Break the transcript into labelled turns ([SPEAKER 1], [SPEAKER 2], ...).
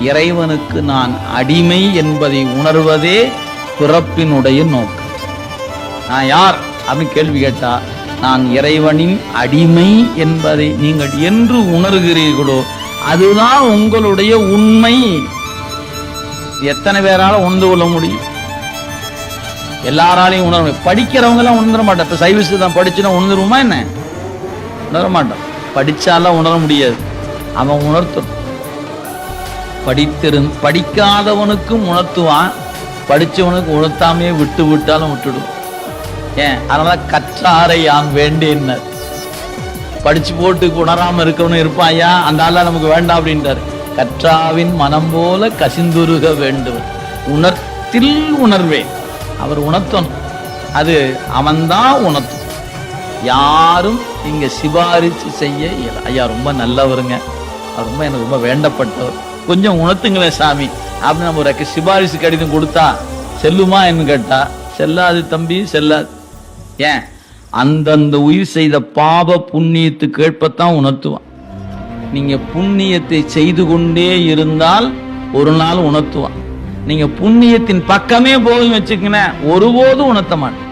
[SPEAKER 1] இறைவனுக்கு நான் அடிமை என்பதை உணர்வதே பிறப்பினுடைய நோக்கம். நான் யார் அப்படின்னு கேள்வி கேட்டா நான் இறைவனின் அடிமை என்பதை நீங்கள் என்று உணர்கிறீர்களோ அதுதான் உங்களுடைய உண்மை. எத்தனை பேரால உணர்ந்து கொள்ள முடியும்? எல்லாராலையும் உணர முடியும். படிக்கிறவங்க எல்லாம் உணர மாட்டோம் இப்ப சைவ சித்தம் படிச்சுன்னா உணர்ந்துருவோமா என்ன? உணர மாட்டோம் படிச்சாலாம் உணர முடியாது. அவன் உணர்த்தணும் படித்திருந் படிக்காதவனுக்கும் உணர்த்துவான். படித்தவனுக்கு உணர்த்தாமையே விட்டு விட்டாலும் விட்டுடும். ஏன்? அதனால் கற்றாரை யான் வேண்டேன்னார். படிச்சு போட்டு உணராமல் இருக்கவனு இருப்பான் ஐயா. அந்த ஆளா நமக்கு வேண்டாம் அப்படின்றாரு. கற்றாவின் மனம் போல கசிந்துருக வேண்டும். உணர்த்தில் உணர்வேன். அவர் உணர்த்தணும். அது அவன்தான் உணர்த்தும். யாரும் இங்கே சிபாரிசு செய்ய ஐயா ரொம்ப நல்லவருங்க. ரொம்ப எனக்கு ரொம்ப வேண்டப்பட்டவர். கொஞ்சம் உணர்த்துங்களேன் சாமி. அப்படின்னு நம்ம ஒரு சிபாரிசு கடிதம் கொடுத்தா செல்லுமா என்று கேட்டா செல்லாது தம்பி செல்லாது. ஏன்? அந்தந்த உயிர் செய்த பாப புண்ணியத்து கேட்பத்தான் உணர்த்துவான். நீங்க புண்ணியத்தை செய்து கொண்டே இருந்தால் ஒரு நாள் உணர்த்துவான். நீங்க புண்ணியத்தின் பக்கமே போதும் வச்சுக்கின ஒருபோதும் உணர்த்த மாட்டேன்.